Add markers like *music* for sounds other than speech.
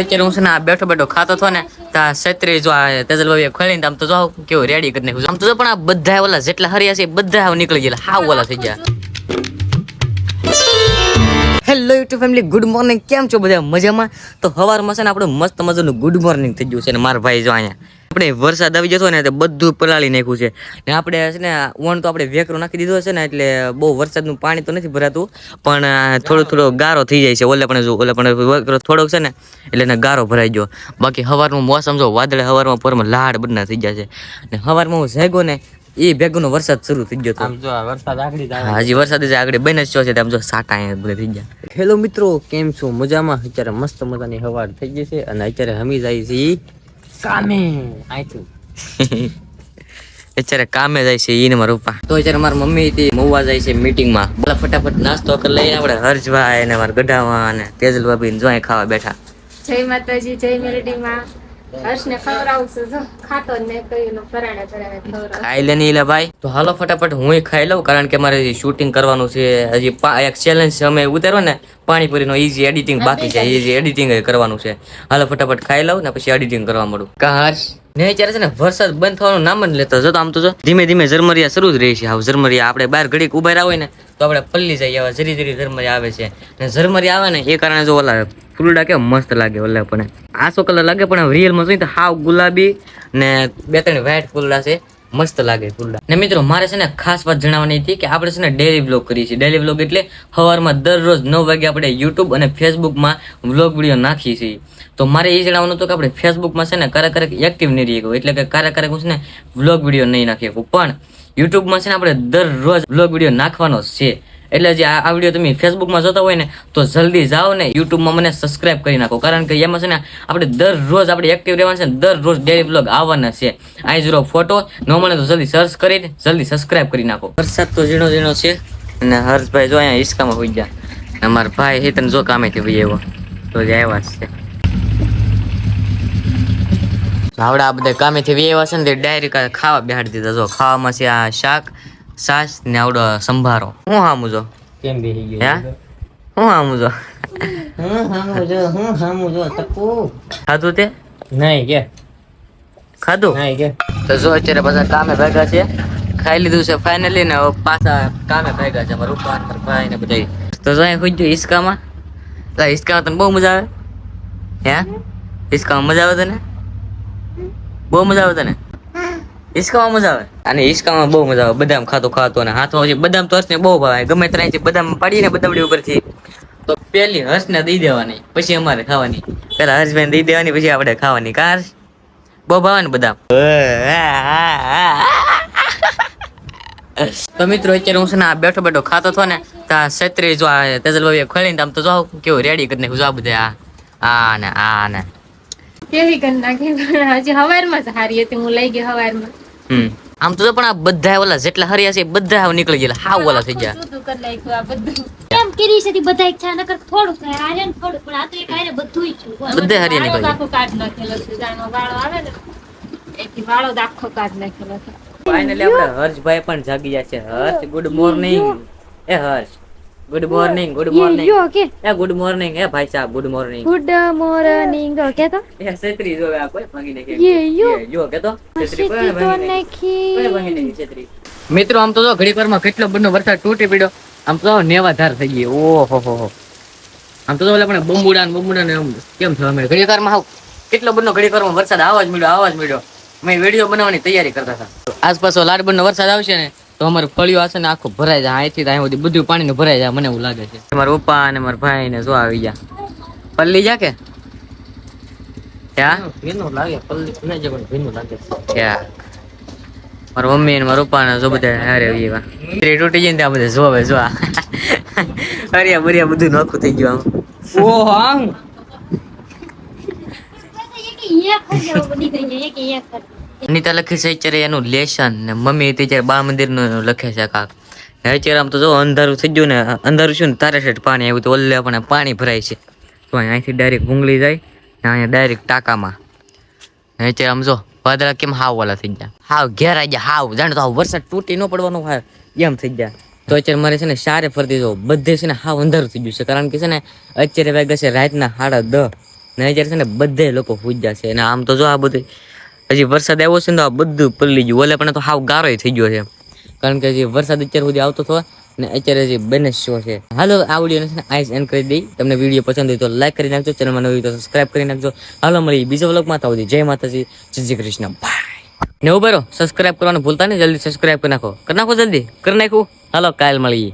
અત્યારે હું છે ને બેઠો બેઠો ખાતો હતો ને, તા છત્રી જો આ તેજલ ભાઈ ખોલીને આમ તો જો કેવું રેડી કરી નાખ્યું આમ તો પણ આ બધા ઓલા જેટલા હરિયા છે બધા હાવ નીકળી ગયેલા. હાવ ઓલા થઈ ગયા. Hello YouTube family good morning કેમ છો બધા? મજામાં? તો સવારમાં છે ને આપણે મસ્ત મજાનું ગુડ મોર્નિંગ થઈ ગયું છે ને મારા ભાઈ જો અહીંયા. આપણે વરસાદ આવી જતો ને તો બધું પલાળી નાખ્યું છે. ને આપણે છે ને વણ તો આપણે વેકરો નાખી દીધો છે ને એટલે બહુ વરસાદનું પાણી તો નથી ભરાતું. પણ થોડો થોડો ગારો થઈ જાય છે. ઓલે પણ જો ઓલે પણ વેકરો થોડોક છે ને એટલે એને ગારો ભરાઈ ગયો. બાકી હવારમાં મોસમ જો વાદળે હવારમાં પોરમાં લાડ બદના થઈ જાય છે. ને હવારમાં હું જાગ્યો ને એ ભેગોનો વરસાદ શરૂ થઈ ગયો આમ જો વરસાદ આગળ જ હજી વરસાદ જ આગળ બને જ છે તેમ જો સાટા અહીંયા બધે થઈ ગયા. હેલો મિત્રો કેમ છો? મજામાં? અત્યારે મસ્ત મજાની હવાર થઈ ગઈ છે અને અત્યારે હમી જાય છે કામે. અહીંથી *laughs* અત્યારે કામે જાય છે ઈને મારા પપ્પા. તો અત્યારે મારા મમ્મી થી મુવા જાય છે મીટિંગમાં બોલા ફટાફટ નાસ્તો કરી લઈને આપણે હર્ષભાઈ અને મારા ગઢામાં અને તેજલ ભાભી ને જોઈ ખાવા બેઠા. જય માતાજી જય મેલડીમાં ભાઈ. તો હાલો ફટાફટ હું ખાઈ લઉં કારણ કે મારે શૂટિંગ કરવાનું છે. હજી એક ચેલેન્જ અમે ઉતારો ને પાણીપુરીનો ઈઝી એડિટિંગ બાકી છે. ઈઝી એડિટિંગ કરવાનું છે. હાલો ફટાફટ ખાઈ લઉં ને પછી એડિટિંગ કરવા મળું. કા ને અત્યારે છે ને વરસાદ બંધ થવાનું નામ જ લેતો જતો આમ તો જો. ધીમે ધીમે ઝરમરિયા શરૂ જ રહી છે. હાવ ઝરમરિયા આપણે બહાર ઘડીક ઊભા રહ્યા હોય ને તો આપણે પલ્લી જઈએ આવા જરી જરી ઝરમરિયા આવે છે. ને ઝરમરિયા આવે ને એ કારણે જો ઓલા ફૂલડા કેવા મસ્ત લાગે ઓલે પણ. આસો કલર લાગે પણ રિયલમાં જોઈએ તો હાવ ગુલાબી ને બે ત્રણ વ્હાઈટ ફૂલડા છે. મસ્ત લાગે ફૂલડા ને મિત્રો, મારે છે ને ખાસ વાત જણાવવાની હતી કે આપણે છે ને ડેલી વ્લોગ કરીએ છીએ. ડેલી વ્લોગ એટલે સવારમાં દરરોજ નવ વાગે આપણે યુટ્યુબ અને ફેસબુકમાં વ્લોગ વીડિયો નાખીએ છીએ. તો મારે એ જણાવવાનું હતું કે આપણે ફેસબુકમાં છે ને ક્યારેક ક્યારેક એક્ટિવ નહીં રહી ગયું એટલે કે ક્યારેક ક્યારેક હું છે ને વ્લોગ વીડિયો નહીં નાખી શકું. પણ યુટ્યુબમાં છે ને આપણે દરરોજ વ્લોગ વીડિયો નાખવાનો છે. એટલે જે આ વીડિયો તમે ફેસબુકમાં જોતા હોય ને, તો જલ્દી જાઓ ને યુટ્યુબમાં મને સબસ્ક્રાઇબ કરી નાખો. કારણ કે એમાં છે ને, આપણે દરરોજ આપણે એક્ટિવ રહેવાનું છે ને, દરરોજ ડેલી બ્લોગ આવવાના છે. આ જીરો ફોટો ન મળે તો જલ્દી સર્ચ કરીને, જલ્દી સબસ્ક્રાઇબ કરી નાખો. વરસાદ તો ઝીણો ઝીણો છે. અને હર્ષભાઈ જો અહીંયા હિસ્કામાં હોઈ ગયા. અને મારા ભાઈ હેતન જો કામેથી ભાઈ એવો. તો જ આવ્યા છે. આવડા બધા કામેથી વ્યવા છે ને, તે ડાયરેક્ટ ખાવા બેહાડી દીધા. જો ખાવામાં છે આ શાક છાશ ને આવડો સંભારો. હું હામું જો? કેમ બેસી હે? ગયો હું હામું જો? હું હામું જો હું હામું જો તકુ ખાધું તે? નહીં કે. ખાધું? નહીં કે. તો જો અત્યારે બધા કામે ભેગા છે. ખાઈ લીધું છે ફાઇનલી ને પાછા કામે ભેગા છે. મારું રૂપા મારા ભાઈ ને બધા તો જો અહીં ખુદ હિસકામાં હિસકામાં તને બહુ મજા આવે. હે? હિસકામાં મજા આવે તને? બહુ મજા આવે તને? હિસકામાં મજા આવે. અને હિસકામાં બહુ મજા આવે. બદામ ખાતો ખાતો અને હાથમાં પછી બદામ તો હસને બહુ ભાવે. ગમે ત્યાંથી બદામ પાડીને બદામડી ઉપરથી, તો પેલી હસને દઈ દેવાની, પછી અમારે ખાવાની. પેલા હર્ષભાઈને દઈ દેવાની, પછી આપણે ખાવાની. કાર બહુ ભાવે ને બદામ? તો મિત્રો, અત્યારે હું છે ને આ બેઠો બેઠો ખાતો હતો ને, તા છત્રી જો આ તેજલ ભાઈ ખોલીને આમ તો જો કેવું રેડી કરી નાખ્યું. જો આ આ ને આ ને. કેવી કરી નાખી? હજી હવારમાં જ હતી. હું લઈ ગઈ હવારમાં. આમ તો પણ આ બધા ઓલા જેટલા હરિયા છે બધા હાવ નીકળી ગયેલા હાવ ઓલા થઈ ગયા. શું તું કરી નાખ્યું આ બધું? કેમ કરી છે બધા એક નકર થોડું થાય આરે થોડું પણ આ તો એક આરે બધું જ છે હરિયા વાળો નીકળી આખો કાઢ નાખેલો છે જાણો વાળો આવે ને એથી વાળો જ આખો કાઢ નાખેલો છે. ફાઇનલી આપણે હર્ષભાઈ પણ જાગી ગયા છે. હર્ષ ગુડ મોર્નિંગ એ Harsh. Good morning good morning yo okay એ ગુડ મોર્નિંગ એ ભાઈ સાહેબ good morning good morning okay તો? એ છત્રી જો આ કોઈ ભાગી નાખી યે, યો. યો કે તો? છત્રી કોઈ ભાગી નાખી? કોઈ ભાગી નાખી છત્રી? મિત્રો આમ તો જો ઘડીક વારમાં કેટલો બધો વરસાદ તૂટી પડ્યો. આમ તો નેવાધાર થઈ ગયો. ઓહો હો હો. આમ તો ઓલા પણ બમ્બુડા ને બમ્બુડા ને આમ કેમ થયો અમે? ઘડીક વારમાં હાવ કેટલો બધો ઘડીક વારમાં વરસાદ આવા જ મળ્યો આવા જ મળ્યો. મેં વીડિયો બનાવવાની તૈયારી કરતા હતા. આસપાસ લાડબંધ વરસાદ આવશે ને. તો અમારું ફળિયું હશે ને આખું ભરાઈ જાય. અહીંથી તો અહીં સુધી બધું પાણી ભરાઈ જાય મને એવું લાગે છે. મારા પપ્પા અને મારા ભાઈ ને જો આવી ગયા. પલ્લી જા કે? ક્યાં? ભીનું લાગે પલ્લી નહીં જે પણ ભીનું લાગે. ક્યાં? મારા મમ્મી ને મારા પપ્પા ને જો બધા હારે એવા ત્રી તૂટી જાય ને ત્યાં બધા જોવે જો અરે બરિયા બધું નોખું થઈ ગયું આમ. ઓ આમ? અનિતા લખી છે, અત્યારે એનું લેશન ને મમ્મી તે જ્યારે બા મંદિરનું લખે છે કાક. ને અત્યારે આમ તો જો અંધારું થઈ ગયું ને, અંધારું છે ને, તારે શેઠ પાણી આવ્યું તો ઓલે આપણે પાણી ભરાય છે. તો અહીંયાથી ડાયરેક્ટ ભૂંગળી જાય ને અહીંયા ડાયરેક્ટ ટાંકામાં. ને અત્યારે આમ જો વાદળા કેમ હાવ વાલા થઈ ગયા. હાવ ઘેરાઈ ગયા, હાવ. જાણે તો હાવ વરસાદ તૂટી ન પડવાનું હોય, એમ થઈ ગયા. તો અત્યારે મારે છે ને સારે ફરતી જો, બધે છે ને હાવ અંધારું થઈ ગયું છે. કારણ કે છે ને, અત્યારે વાગ્યા છે રાતના સાડા દસ. ને અત્યારે છે ને બધે લોકો પૂજ્યા છે. અને આમ તો જો આ બધું હજી વરસાદ આવ્યો છે ને તો આ બધું પલળી ગયું. ઓલે પણ તો હાવ ગારોય થઈ ગયો છે. કારણ કે હજી વરસાદ અત્યાર સુધી આવતો હતો ને અત્યારે હજી બને શો છે. હાલો, આ વીડિયો છે ને આઈસ એન્ડ કરી દઈ. તમને વીડિયો પસંદ હોય તો લાઈક કરી નાખજો. ચેનલમાં નવી તો સબસ્ક્રાઈબ કરી નાખજો. હાલો મળી બીજો વ્લોગમાં તો જય માતાજી. જય શ્રી કૃષ્ણ. બાય ને ઊભો રહો. સબસ્ક્રાઇબ કરવાનું ભૂલતા નહીં. જલ્દી સબસ્ક્રાઈબ કરી નાખો. કરી નાખો જલ્દી. કરી નાખું હાલો, કાલ મળીએ.